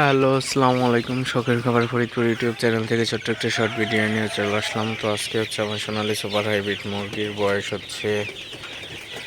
Hello, আসসালামু আলাইকুম। শখের খাবার ফরিদপুর ইউটিউব চ্যানেল থেকে ছোট্ট একটা শর্ট ভিডিও নিয়ে চলে আসলাম। তো আজকে হচ্ছে আমার সোনালি সুপার হাইব্রিড মুরগির বয়স হচ্ছে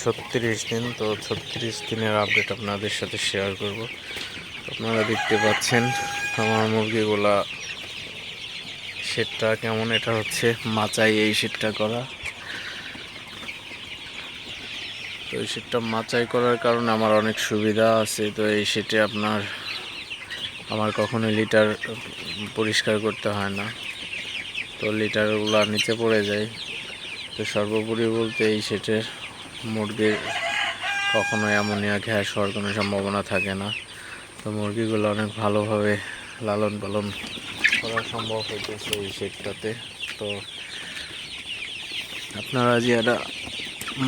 ছত্রিশ দিন। তো ছত্রিশ দিনের আপডেট আপনাদের সাথে শেয়ার করব। আপনারা দেখতে পাচ্ছেন আমার মুরগিগুলা শেডটা কেমন? এটা হচ্ছে মাচাই এই শেডটা করা। তো এই শেডটা মাচাই করার কারণে আমার অনেক সুবিধা আছে। তো এই শেডে আপনার আমার কখনো লিটার পরিষ্কার করতে হয় না। তো লিটারগুলো নিচে পড়ে যায়। তো সর্বোপরি বলতে এই সেটের মুরগির কখনো অ্যামোনিয়া গ্যাস হওয়ার কোনো সম্ভাবনা থাকে না। তো মুরগিগুলো অনেক ভালোভাবে লালন পালন করা সম্ভব হইতেছে এই সেটটাতে। তো আপনারা যে এটা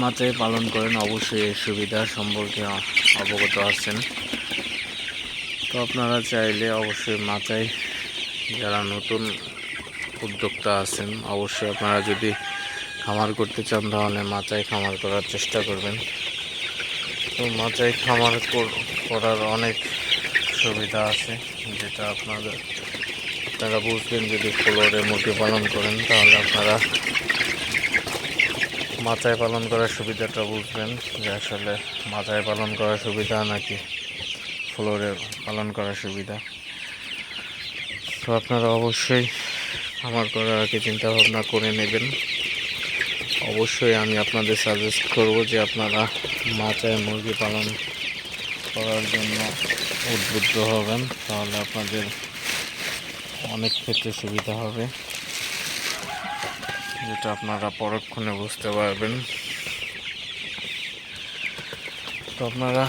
মাচায় পালন করেন, অবশ্যই এই সুবিধা সম্পর্কে অবগত আছেন। তো আপনারা চাইলে অবশ্যই মাচায় যারা নতুন উদ্যোক্তা আছেন, অবশ্যই আপনারা যদি খামার করতে চান তাহলে মাচায় খামার করার চেষ্টা করবেন। তো মাচায় খামার করার অনেক সুবিধা আছে যেটা আপনাদের আপনারা বুঝবেন যদি ফ্লোরে মুরগি পালন করেন, তাহলে আপনারা মাথায় পালন করার সুবিধাটা বুঝবেন যে আসলে মাথায় পালন করার সুবিধা নাকি। ফ্লোরে পালন করার সুবিধা। তো আপনারা অবশ্যই আমার করার আগে চিন্তা ভাবনা করে নেবেন। অবশ্যই আমি আপনাদের সাজেস্ট করব যে আপনারা মাচায় মুরগি পালন করার জন্য উদ্বুদ্ধ হবেন, তাহলে আপনাদের অনেক ক্ষেত্রে সুবিধা হবে। যেটা আপনারা পরক্ষণে বুঝতে পারবেন। তো আপনারা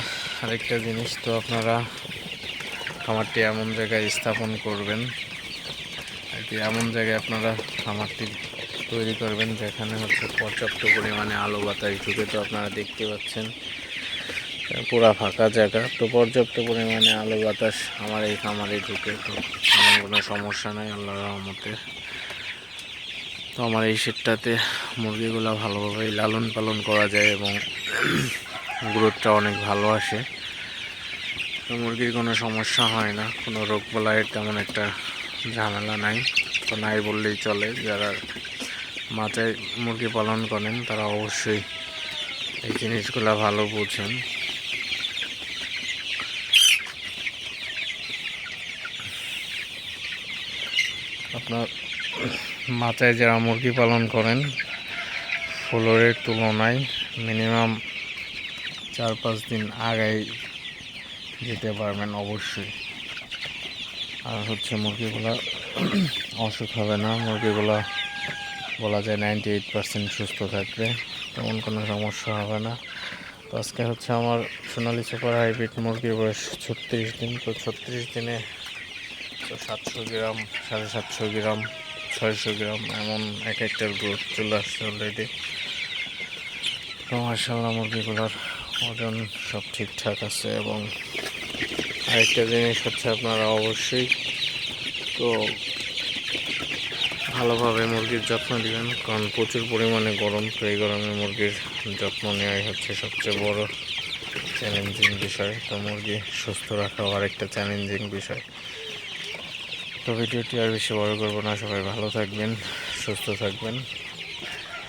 আরেকটা জিনিস তো আপনারা খামারটি এমন জায়গায় স্থাপন করবেন এমন জায়গায় আপনারা খামারটি তৈরি করবেন যেখানে হচ্ছে পর্যাপ্ত পরিমাণে আলো বাতাস ঢুকে, তো আপনারা দেখতে পাচ্ছেন পুরা ফাঁকা জায়গা। তো পর্যাপ্ত পরিমাণে আলো বাতাস আমার এই খামারে ঢুকে, তো তেমন কোনো সমস্যা নাই আল্লাহ রহমতে। তো আমার এই শেডটাতে মুরগিগুলো ভালোভাবেই লালন পালন করা যায় এবং গ্রোথটা অনেক ভালো আসে। মুরগির কোনো সমস্যা হয় না, কোনো রোগ বলায়ের তেমন একটা ঝামেলা নাই। তো নাই বললেই চলে, যারা মাথায় মুরগি পালন করেন, তারা অবশ্যই এই জিনিসগুলো ভালো বুঝেন। আপনার মাথায় যারা মুরগি পালন করেন ফ্লোরের তুলনায় মিনিমাম চার পাঁচ দিন আগেই যেতে পারবেন অবশ্যই। আর হচ্ছে মুরগিগুলো অসুখ হবে না। মুরগিগুলো বলা যায় নাইনটি এইট পার্সেন্ট সুস্থ থাকবে। তেমন কোনো সমস্যা হবে না। তো আজকে হচ্ছে আমার সোনালি সুপার হাইব্রিড মুরগির বয়স ছত্রিশ দিন। তো ছত্রিশ দিনে তো সাতশো গ্রাম, সাড়ে সাতশো গ্রাম, ছয়শো গ্রাম এমন এক একটার গ্রোথ চলে আসছে অলরেডি তো মার্শাল্লাহ মুরগিগুলোর ওজন সব ঠিকঠাক আছে এবং আরেকটা জিনিস হচ্ছে আপনারা অবশ্যই তো ভালোভাবে মুরগির যত্ন দিবেন কারণ প্রচুর পরিমাণে গরম তো এই গরমে মুরগির যত্ন নেওয়াই হচ্ছে সবচেয়ে বড় চ্যালেঞ্জিং বিষয়। তো মুরগি সুস্থ রাখাও আরেকটা চ্যালেঞ্জিং বিষয়। তো ভিডিওটি আর বেশি বড় করব না, সবাই ভালো থাকবেন, সুস্থ থাকবেন।